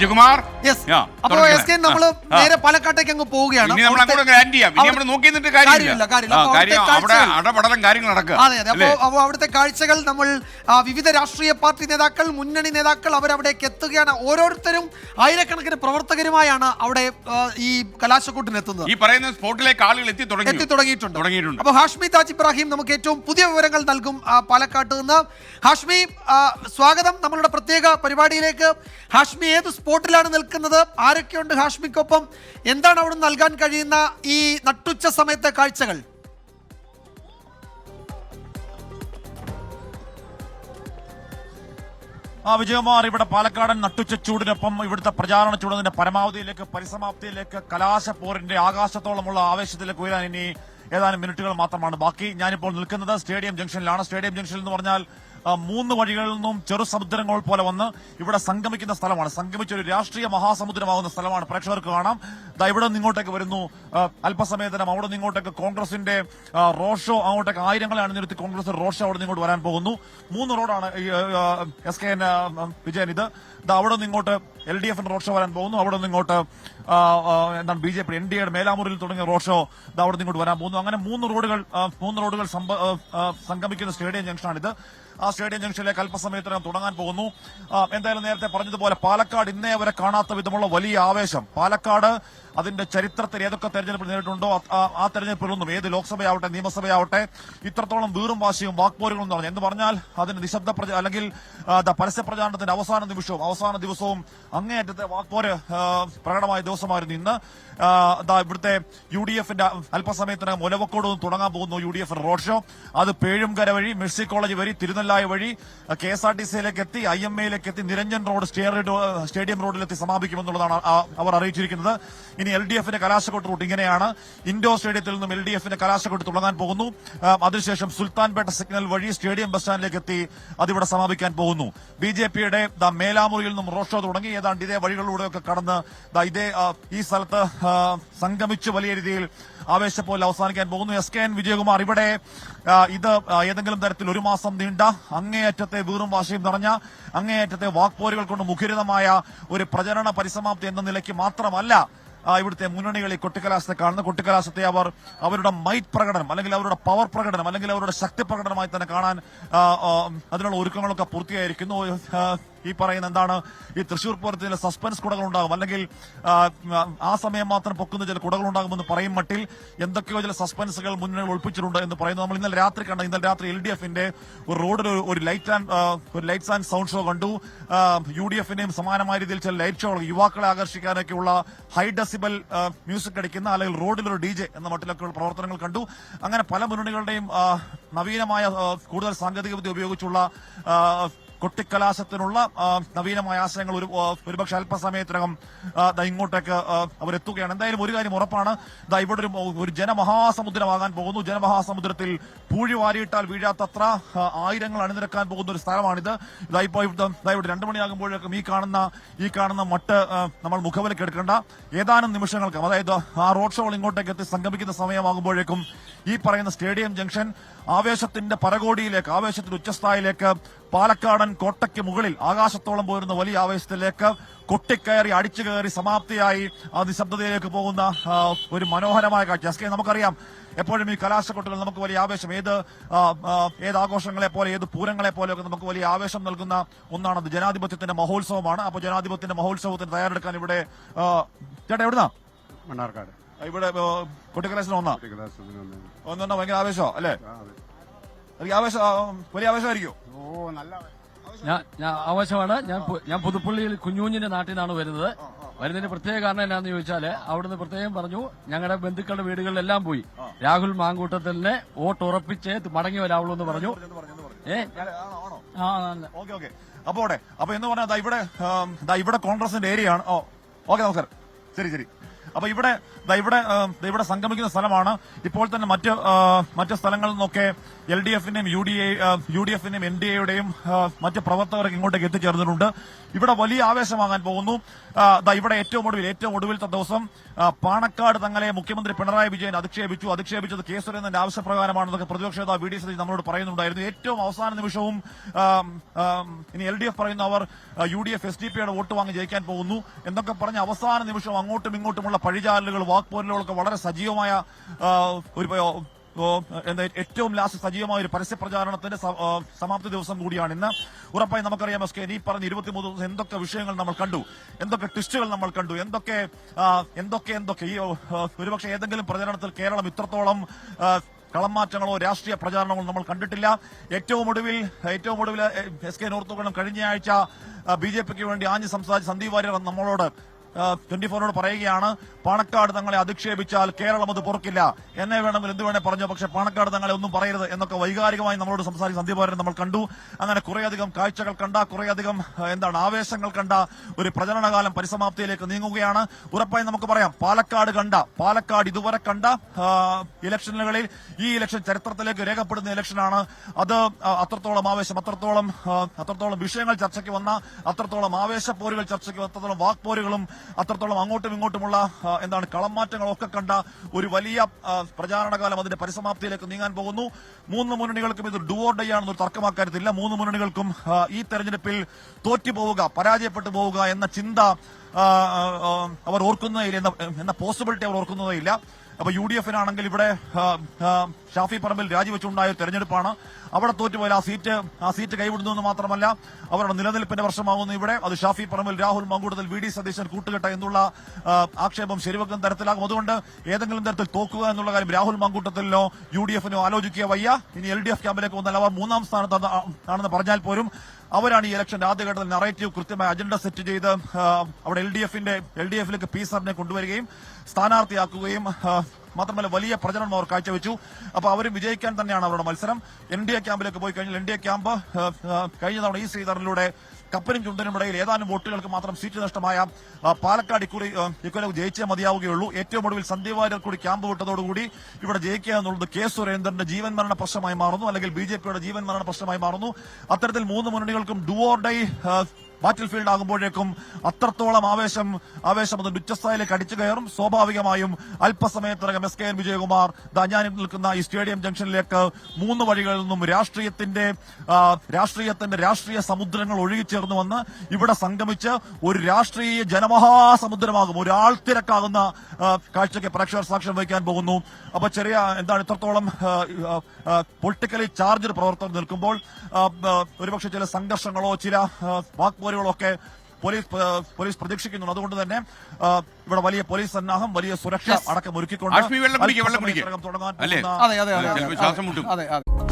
Vijayakumar? Yes ആ, അപ്പോ. S K നമ്മൾ ആ. നേരെ പാലക്കാട്ടേക്ക് അങ്ങ് പോവുകയാണ്. ഇനി നമ്മൾ അങ്ങോട്ട് ഗ്രാൻഡ് ചെയ്യാം. ഇനി നമ്മൾ നോക്കി നിന്നിട്ട് കാര്യമില്ല, കാര്യമില്ല കാര്യമില്ല. ആ, അപ്പോ കാര്യം അവിടുത്തെ അവിടെ കാഴ്ചകൾ- അടപടലം കാര്യങ്ങൾ നടക്കുക. അതെ അതെ. അപ്പോ അപ്പോ അവിടുത്തെ കാഴ്ചകൾ നമ്മൾ ആ, വിവിധ രാഷ്ട്രീയ പാർട്ടി നേതാക്കൾ മുന്നണി നേതാക്കൾ അവരവിടേക്ക് എത്തുകയാണ്. ഓരോരുത്തരും ആയിരക്കണക്കിന് പ്രവർത്തകരുമായാണ് അവിടെ ആ, ഈ കലാശക്കൂട്ടിന് എത്തുന്നത് ഈ പറയുന്ന സ്പോട്ടിലേക്ക് ആളുകൾ എത്തി തുടങ്ങി. എത്തി തുടങ്ങിയിട്ടുണ്ട്. തുടങ്ങിയിട്ടുണ്ട്. അപ്പൊ ഹാഷ്മി താജ് ഇബ്രാഹിം നമുക്ക് ഏറ്റവും പുതിയ വിവരങ്ങൾ നൽകും ആ, പാലക്കാട്ട് നിന്ന്. ഹാഷ്മി ആ, സ്വാഗതം. നമ്മളുടെ പ്രത്യേക പരിപാടിയിലേക്ക്. ഹാഷ്മി ഏത് സ്പോട്ടിലാണ് നിൽക്കുന്നത്. ആരൊക്കെയുണ്ട് ഹാഷ്മിക്കൊപ്പം? എന്താണ് അവിടെ നൽകാൻ കഴിയുന്ന ഈ നട്ടുച്ച സമയത്തെ കാഴ്ചകൾ? ആ വിജയകുമാർ ഇവിടെ പാലക്കാടൻ നട്ടുച്ച ചൂടിനൊപ്പം ഇവിടുത്തെ പ്രചാരണ ചൂടിന്റെ പരമാവധിയിലേക്ക് പരിസമാപ്തിയിലേക്ക് കലാശപ്പോരിന്റെ ആകാശത്തോളമുള്ള ആവേശത്തിലേക്ക് ഉയരാൻ ഇനി ഏതാനും മിനിറ്റുകൾ മാത്രമാണ് ബാക്കി. ഞാനിപ്പോൾ നിൽക്കുന്നത് സ്റ്റേഡിയം ജംഗ്ഷനിലാണ്. സ്റ്റേഡിയം ജംഗ്ഷൻ എന്ന് പറഞ്ഞാൽ മൂന്ന് വഴികളിൽ നിന്നും ചെറു സമുദ്രങ്ങൾ പോലെ വന്ന് ഇവിടെ സംഗമിക്കുന്ന സ്ഥലമാണ്. സംഗമിച്ച ഒരു രാഷ്ട്രീയ മഹാസമുദ്രമാകുന്ന സ്ഥലമാണ്. പ്രേക്ഷകർക്ക് കാണാം. ദാ ഇവിടെ ഇങ്ങോട്ടേക്ക് വരുന്നു. അല്പസമയത്തിനും അവിടെ നിന്ന് ഇങ്ങോട്ടേക്ക് കോൺഗ്രസിന്റെ റോഷോ അങ്ങോട്ടേക്ക് ആയിരങ്ങളെ അണിനിരത്തി കോൺഗ്രസ് റോഷോ അവിടെ നിന്ന് ഇങ്ങോട്ട് വരാൻ പോകുന്നു. മൂന്ന് റോഡാണ് എസ് കെ എൻ വിജയൻ ഇത്. അവിടെ നിന്ന് ഇങ്ങോട്ട് എൽ ഡി എഫിന്റെ റോഡ് ഷോ വരാൻ പോകുന്നു. അവിടെ ആ, എന്താണ് B J P N D എയുടെ മേലാമൂരിൽ തുടങ്ങിയ റോഡ് ഷോ അവിടെ ഇങ്ങോട്ട് വരാൻ പോകുന്നു അങ്ങനെ മൂന്ന് റോഡുകൾ മൂന്ന് റോഡുകൾ സംഗമിക്കുന്ന സ്റ്റേഡിയം ജംഗ്ഷനാണിത്. ആ സ്റ്റേഡിയം ജംഗ്ഷനിലേക്ക് അല്പസമയത്തിനകം തുടങ്ങാൻ പോകുന്നു. എന്തായാലും നേരത്തെ പറഞ്ഞതുപോലെ പാലക്കാട് ഇന്നേ വരെ കാണാത്ത വിധമുള്ള വലിയ ആവേശം. പാലക്കാട് അതിന്റെ ചരിത്രത്തിൽ ഏതൊക്കെ തെരഞ്ഞെടുപ്പ് നേരിട്ടുണ്ടോ ആ- തെരഞ്ഞെടുപ്പിലൊന്നും ഏത് ലോക്സഭയാവട്ടെ നിയമസഭയാവട്ടെ ഇത്രത്തോളം വീറും വാശിയും വാക്പോരുകളും പറഞ്ഞു. എന്ന് പറഞ്ഞാൽ അതിന് നിശബ്ദ പ്രച അല്ലെങ്കിൽ പരസ്യ പ്രചാരണത്തിന്റെ അവസാന നിമിഷവും അവസാന ദിവസവും അങ്ങേയറ്റത്തെ വാക്പോര് പ്രകടമായ പ്രകടമായ ദിവസമായിരുന്നു ഇന്ന്. ഇവിടുത്തെ യു ഡി എഫിന്റെ അല്പസമയത്തിനകം ഒലവക്കോട് നിന്ന് തുടങ്ങാൻ പോകുന്നു U D F road show. അത് പേഴുംകര വഴി മെഴ്സി കോളേജ് വഴി തിരുനെല്ലായ വഴി കെ എസ് ആർ ടി സിയിലേക്ക് എത്തി ഐ എം എയിലേക്ക് എത്തി നിരഞ്ജൻ റോഡ് സ്റ്റേഡിയം റോഡിലെത്തി സമാപിക്കുമെന്നുള്ളതാണ് അവർ അറിയിച്ചിരിക്കുന്നത്. ഇനി എൽ ഡി എഫിന്റെ കലാശക്കൊട്ട് റൂട്ട് ഇങ്ങനെയാണ്. ഇൻഡോർ സ്റ്റേഡിയത്തിൽ നിന്നും എൽ ഡി എഫിന്റെ കലാശക്കൊട്ട് തുടങ്ങാൻ പോകുന്നു. അതിനുശേഷം സുൽത്താൻപേട്ട സിഗ്നൽ വഴി സ്റ്റേഡിയം ബസ് സ്റ്റാൻഡിലേക്ക് എത്തി അതിവിടെ സമാപിക്കാൻ പോകുന്നു. ബി ജെ പിയുടെ മേലാമുറിയിൽ നിന്നും റോഡ് ഷോ തുടങ്ങി. ഏതാണ്ട് ഇതേ വഴികളിലൂടെയൊക്കെ കടന്ന് ഇതേ ഈ സ്ഥലത്ത് സംഗമിച്ച് വലിയ രീതിയിൽ ആവേശപ്പോലെ അവസാനിക്കാൻ പോകുന്നു. എസ് കെ എൻ വിജയകുമാർ ഇവിടെ ഇത് ഏതെങ്കിലും തരത്തിൽ ഒരു മാസം നീണ്ട അങ്ങേയറ്റത്തെ വീറും വാശിയും നിറഞ്ഞ അങ്ങേയറ്റത്തെ വാക്പോരുകൾ കൊണ്ട് മുഖരിതമായ ഒരു പ്രചരണ പരിസമാപ്തി എന്ന നിലയ്ക്ക് മാത്രമല്ല ഇവിടുത്തെ മുന്നണികൾ ഈ കൊട്ടിക്കലാശത്തെ കാണുന്നു കൊട്ടിക്കലാശത്തെ അവർ അവരുടെ മൈറ്റ് പ്രകടനം അല്ലെങ്കിൽ അവരുടെ പവർ പ്രകടനം അല്ലെങ്കിൽ അവരുടെ ശക്തി പ്രകടനമായി തന്നെ കാണാൻ അതിനുള്ള ഒരുക്കങ്ങളൊക്കെ പൂർത്തിയായിരിക്കുന്നു. ഈ പറയുന്ന എന്താണ് ഈ തൃശൂർ പൂരത്തിൽ സസ്പെൻസ് കുടകൾ ഉണ്ടാകും അല്ലെങ്കിൽ ആ, സമയം മാത്രം പൊക്കുന്ന ചില കുടകൾ ഉണ്ടാകുമെന്ന് പറയും മട്ടിൽ എന്തൊക്കെയോ ചില സസ്പെൻസുകൾ മുന്നണികൾ ഒളിപ്പിച്ചിട്ടുണ്ട് എന്ന് പറയുന്നു നമ്മൾ ഇന്നലെ രാത്രി കണ്ട ഇന്നലെ രാത്രി എൽ ഡി എഫിന്റെ ഒരു റോഡിൽ ഒരു- ലൈറ്റ് ആൻഡ് ഒരു ലൈറ്റ്സ് ആൻഡ് സൗണ്ട് ഷോ കണ്ടു. യു ഡി എഫിന്റെയും സമാനമായ രീതിയിൽ ചില ലൈറ്റ് ഷോകൾ യുവാക്കളെ ആകർഷിക്കാനൊക്കെയുള്ള ഹൈ ഡെസിബൽ മ്യൂസിക് അടിക്കുന്ന അല്ലെങ്കിൽ റോഡിൽ ഒരു ഡി ജെ എന്ന മട്ടിലൊക്കെയുള്ള പ്രവർത്തനങ്ങൾ കണ്ടു. അങ്ങനെ പല മുന്നണികളുടെയും നവീനമായ കൂടുതൽ സാങ്കേതികവിദ്യ ഉപയോഗിച്ചുള്ള കൊട്ടിക്കലാശത്തിനുള്ള നവീനമായ ആശയങ്ങൾ ഒരു ഒരുപക്ഷെ അല്പസമയത്തിനകം ഇങ്ങോട്ടേക്ക് അവരെത്തുകയാണ്. എന്തായാലും ഒരു കാര്യം ഉറപ്പാണ്. ഇതാ ഇവിടെ ഒരു ഒരു ജനമഹാസമുദ്രമാകാൻ പോകുന്നു. ജനമഹാസമുദ്രത്തിൽ പൂഴി വാരിയിട്ടാൽ വീഴാത്തത്ര ആയിരങ്ങൾ അണിനിരക്കാൻ പോകുന്ന ഒരു സ്ഥലമാണിത്. ഇതാ ഇപ്പോൾ ദാ ഇവിടെ രണ്ടു മണിയാകുമ്പോഴേക്കും ഈ കാണുന്ന ഈ കാണുന്ന മട്ട് നമ്മൾ മുഖവിലേക്ക് എടുക്കേണ്ട ഏതാനും നിമിഷങ്ങൾക്കും അതായത് ആ റോഡ് ഷോകൾ ഇങ്ങോട്ടേക്ക് എത്തി സംഗമിക്കുന്ന സമയമാകുമ്പോഴേക്കും ഈ പറയുന്ന സ്റ്റേഡിയം ജംഗ്ഷൻ ആവേശത്തിന്റെ പരകോടിയിലേക്ക് ആവേശത്തിന്റെ ഉച്ചസ്ഥായിലേക്ക് പാലക്കാടൻ കോട്ടയ്ക്ക് മുകളിൽ ആകാശത്തോളം പോരുന്ന വലിയ ആവേശത്തിലേക്ക് കൊട്ടിക്കയറി അടിച്ചു കയറി സമാപ്തിയായി ആ നിശബ്ദതയിലേക്ക് പോകുന്ന ഒരു മനോഹരമായ കാഴ്ച. എസ് കെ നമുക്കറിയാം എപ്പോഴും ഈ കലാശക്കൊട്ടുകൾ നമുക്ക് വലിയ ആവേശം. ഏത് ഏത് ആഘോഷങ്ങളെ പോലെ ഏത് പൂരങ്ങളെ പോലെയൊക്കെ നമുക്ക് വലിയ ആവേശം നൽകുന്ന ഒന്നാണത്. ജനാധിപത്യത്തിന്റെ മഹോത്സവമാണ്. അപ്പോൾ ജനാധിപത്യത്തിന്റെ മഹോത്സവത്തിന് തയ്യാറെടുക്കാൻ ഇവിടെ ചേട്ടാ എവിടുന്നാ? മണ്ണാർക്കാട്. ഇവിടെ കൊട്ടിക്കലാശത്തിന് ഒന്നാ. ഒന്നെണ്ണ ഭയങ്കര ആവേശമോ അല്ലേ. എനിക്ക് ആവേശം ആ, വലിയ ആവേശമായിരിക്കും ഓ നല്ല ഞാൻ ഞാൻ ആവശ്യമാണ് ഞാൻ പു- ഞാൻ പുതുപ്പള്ളിയിൽ കുഞ്ഞുകുഞ്ഞിന്റെ നാട്ടിൽ നിന്നാണ് വരുന്നത്. വരുന്നതിന് പ്രത്യേക കാരണം എന്നാന്ന് ചോദിച്ചാൽ അവിടുന്ന് പ്രത്യേകം പറഞ്ഞു ഞങ്ങളുടെ ബന്ധുക്കളുടെ വീടുകളിലെല്ലാം പോയി. രാഹുൽ മാങ്കൂട്ടത്തിനെ വോട്ട് ഉറപ്പിച്ച് മടങ്ങി വരാവുള്ളൂ എന്ന് പറഞ്ഞു. ഏ? ആ നല്ല ഓക്കെ ഓക്കെ. അപ്പോ അപ്പൊ എന്ന് പറഞ്ഞാൽ ഇവിടെ ആം, ദാ ഇവിടെ കോൺഗ്രസിന്റെ ഏരിയ ആണ് ഓ ഓക്കെ നമസ്കാരം. ശരി ശരി. അപ്പൊ ഇവിടെ ഇവിടെ ഇവിടെ സംഗമിക്കുന്ന സ്ഥലമാണ്. ഇപ്പോൾ തന്നെ മറ്റ് മറ്റു സ്ഥലങ്ങളിൽ നിന്നൊക്കെ L D എഫിന്റെയും U D A U D എഫിന്റെയും N D എയുടെയും മറ്റ് പ്രവർത്തകരൊക്കെ ഇങ്ങോട്ടേക്ക് എത്തിച്ചേർന്നിട്ടുണ്ട്. ഇവിടെ വലിയ ആവേശമാകാൻ പോകുന്നു. ഇവിടെ ഏറ്റവും ഒടുവിൽ ഏറ്റവും ഒടുവിലത്തെ ദിവസം പാണക്കാട് തങ്ങളെ മുഖ്യമന്ത്രി പിണറായി വിജയൻ അധിക്ഷേപിച്ചു. അധിക്ഷേപിച്ചത് കെ സുരേന്ദ്രന്റെ ആവശ്യപ്രകാരമാണെന്നൊക്കെ പ്രതിപക്ഷ നേതാവ് വി ഡി സതീഷ് നമ്മളോട് പറയുന്നുണ്ടായിരുന്നു. ഏറ്റവും അവസാന നിമിഷവും ഇനി എൽ ഡി എഫ് പറയുന്ന അവർ U D F S D പിയുടെ വോട്ട് വാങ്ങി ജയിക്കാൻ പോകുന്നു. എന്നൊക്കെ പറഞ്ഞ് അവസാന നിമിഷം അങ്ങോട്ടും ഇങ്ങോട്ടുമുള്ള പഴിചാരലുകൾ വാക്പോരലുകളൊക്കെ വളരെ സജീവമായ ഒരു എന്താ ഏറ്റവും ലാസ്റ്റ് സജീവമായ ഒരു പരസ്യ പ്രചാരണത്തിന്റെ സമാപ്തി ദിവസം കൂടിയാണ്. ഇന്ന് ഉറപ്പായി നമുക്കറിയാം എസ് കെ ഈ പറഞ്ഞ ഇരുപത്തിമൂന്ന് ദിവസം എന്തൊക്കെ വിഷയങ്ങൾ നമ്മൾ കണ്ടു എന്തൊക്കെ ട്വിസ്റ്റുകൾ നമ്മൾ കണ്ടു എന്തൊക്കെ എന്തൊക്കെ എന്തൊക്കെ ഈ ഒരുപക്ഷെ ഏതെങ്കിലും പ്രചരണത്തിൽ കേരളം ഇത്രത്തോളം കളമാറ്റങ്ങളോ രാഷ്ട്രീയ പ്രചാരണങ്ങളോ നമ്മൾ കണ്ടിട്ടില്ല. ഏറ്റവും ഒടുവിൽ ഏറ്റവും ഒടുവിൽ എസ് കെ നോർത്തുകളും കഴിഞ്ഞയാഴ്ച ബി ജെ പിക്ക് വേണ്ടി ആഞ്ഞ് സംസാരിച്ച സന്ദീപ് വാര്യർ നമ്മളോട് ട്വന്റി ഫോറിനോട് പറയുകയാണ് പാണക്കാട് തങ്ങളെ അധിക്ഷേപിച്ചാൽ കേരളം അത് പൊറുക്കില്ല. എന്നെ വേണമെങ്കിൽ എന്ത് വേണേ പറഞ്ഞു പക്ഷെ പാണക്കാട് തങ്ങളെ ഒന്നും പറയരുത് എന്നൊക്കെ വൈകാരികമായി നമ്മളോട് സംസാരിച്ച സന്ദീപ് വാര്യർ നമ്മൾ കണ്ടു. അങ്ങനെ കുറേയധികം കാഴ്ചകൾ കണ്ട കുറേയധികം എന്താണ് ആവേശങ്ങൾ കണ്ട ഒരു പ്രചരണകാലം പരിസമാപ്തിയിലേക്ക് നീങ്ങുകയാണ്. ഉറപ്പായി നമുക്ക് പറയാം പാലക്കാട് കണ്ട പാലക്കാട് ഇതുവരെ കണ്ട ഇലക്ഷനുകളിൽ ഈ ഇലക്ഷൻ ചരിത്രത്തിലേക്ക് രേഖപ്പെടുന്ന ഇലക്ഷനാണ്. അത് അത്രത്തോളം ആവേശം അത്രത്തോളം അത്രത്തോളം വിഷയങ്ങൾ ചർച്ചയ്ക്ക് വന്ന അത്രത്തോളം ആവേശപ്പോരുകൾ ചർച്ചയ്ക്ക് വന്ന, അത്രത്തോളം വാക്പോരുകളും അത്രത്തോളം അങ്ങോട്ടും ഇങ്ങോട്ടുമുള്ള എന്താണ് കളംമാറ്റങ്ങളൊക്കെ കണ്ട ഒരു വലിയ പ്രചാരണകാലം അതിന്റെ പരിസമാപ്തിയിലേക്ക് നീങ്ങാൻ പോകുന്നു. മൂന്ന് മുന്നണികൾക്കും ഇത് ഡുവോർ ഡേ ആണെന്നൊരു മൂന്ന് മുന്നണികൾക്കും ഈ തെരഞ്ഞെടുപ്പിൽ തോറ്റുപോവുക പരാജയപ്പെട്ടു പോവുക എന്ന ചിന്ത അവർ ഓർക്കുന്നതില്ല എന്ന പോസിബിലിറ്റി അവർ ഓർക്കുന്നതേ ഇല്ല അപ്പൊ യു ഡി എഫിനാണെങ്കിൽ ഇവിടെ ഷാഫി പറമ്പിൽ രാജിവെച്ചുണ്ടായ തെരഞ്ഞെടുപ്പാണ്. അവിടെ തോറ്റുപോയാൽ ആ സീറ്റ് ആ സീറ്റ് കൈവിടുന്നു എന്ന് മാത്രമല്ല അവരുടെ നിലനിൽപ്പിന്റെ വർഷമാകുന്നു ഇവിടെ. അത് ഷാഫി പറമ്പിൽ രാഹുൽ മങ്കൂട്ടത്തിൽ വി ഡി സതീശൻ കൂട്ടുകെട്ട എന്നുള്ള ആക്ഷേപം ശരിവെക്കുന്ന തരത്തിലാകും. അതുകൊണ്ട് ഏതെങ്കിലും തരത്തിൽ തോക്കുക എന്നുള്ള കാര്യം രാഹുൽ മങ്കൂട്ടത്തിലോ യു ഡി എഫിനോ ആലോചിക്കുക വയ്യ. ഇനി എൽ ഡി എഫ് ക്യാമ്പിലേക്ക് വന്നാൽ അവർ മൂന്നാം സ്ഥാനത്ത് ആണെന്ന് പറഞ്ഞാൽ പോലും അവരാണ് ഈ ഇലക്ഷന്റെ ആദ്യഘട്ടത്തിൽ നറേറ്റീവ് കൃത്യമായ അജണ്ട സെറ്റ് ചെയ്ത് അവിടെ എൽ ഡി എഫിന്റെ എൽ ഡി എഫിലേക്ക് പി സാറിനെ കൊണ്ടുവരികയും സ്ഥാനാർത്ഥിയാക്കുകയും മാത്രമല്ല വലിയ പ്രചരണം അവർ കാഴ്ചവെച്ചു. അപ്പൊ അവരും വിജയിക്കാൻ തന്നെയാണ് അവരുടെ മത്സരം. എൻ ഡി എ ക്യാമ്പിലേക്ക് പോയി കഴിഞ്ഞാൽ എൻ ഡി എ ക്യാമ്പ് കഴിഞ്ഞ തവണ ഈ ശ്രീധരനിലൂടെ കപ്പനും ചുണ്ടനും ഇടയിൽ ഏതാനും വോട്ടുകൾക്ക് മാത്രം സീറ്റ് നഷ്ടമായ പാലക്കാട് ഇക്കുറി ആ, ഇക്കൊല്ലം ജയിച്ചേ മതിയാവുകയുള്ളൂ. ഏറ്റവും ഒടുവിൽ സന്ദീപ് വാര്യർ കൂടി ക്യാമ്പ് വിട്ടതോടുകൂടി ഇവിടെ ജയിക്കുക എന്നുള്ളത് കെ സുരേന്ദ്രന്റെ ജീവൻ മരണ പ്രശ്നമായി മാറുന്നു. അല്ലെങ്കിൽ ബി ജീവൻ മരണ പ്രശ്നമായി മാറുന്നു. അത്തരത്തിൽ മൂന്ന് മുന്നണികൾക്കും ഡുവോർ ഡൈ ബാറ്റിൽ ഫീൽഡ് ആകുമ്പോഴേക്കും അത്രത്തോളം ആവേശം ആവേശം അത് ഉച്ചസ്ഥായിലേക്ക് അടിച്ചു കയറും. സ്വാഭാവികമായും അല്പസമയത്തിനകം എസ് കെ എൻ വിജയകുമാർ ദാ ഞാൻ നിൽക്കുന്ന ഈ സ്റ്റേഡിയം ജംഗ്ഷനിലേക്ക് മൂന്ന് വഴികളിൽ നിന്നും രാഷ്ട്രീയത്തിന്റെ രാഷ്ട്രീയത്തിന്റെ രാഷ്ട്രീയ സമുദ്രങ്ങൾ ഒഴുകിച്ചേർന്നു വന്ന് ഇവിടെ സംഗമിച്ച് ഒരു രാഷ്ട്രീയ ജനമഹാസമുദ്രമാകും. ഒരു ആൾത്തിരക്കാകുന്ന കാഴ്ചയ്ക്ക് പ്രേക്ഷകർ സാക്ഷ്യം വഹിക്കാൻ പോകുന്നു. അപ്പൊ ചെറിയ എന്താണ് ഇത്രത്തോളം പൊളിറ്റിക്കലി ചാർജ് പ്രവർത്തനം നിൽക്കുമ്പോൾ ഒരുപക്ഷെ ചില സംഘർഷങ്ങളോ ചില ആ, വാക്പോരുകളോ പോലീസ് പോലീസ് പ്രതീക്ഷിക്കുന്നുണ്ട്. അതുകൊണ്ട് തന്നെ ഇവിടെ വലിയ പോലീസ് സന്നാഹം വലിയ സുരക്ഷ അടക്കം ഒരുക്കിക്കൊണ്ട് തുടങ്ങാൻ അതെ അതെ അതെ.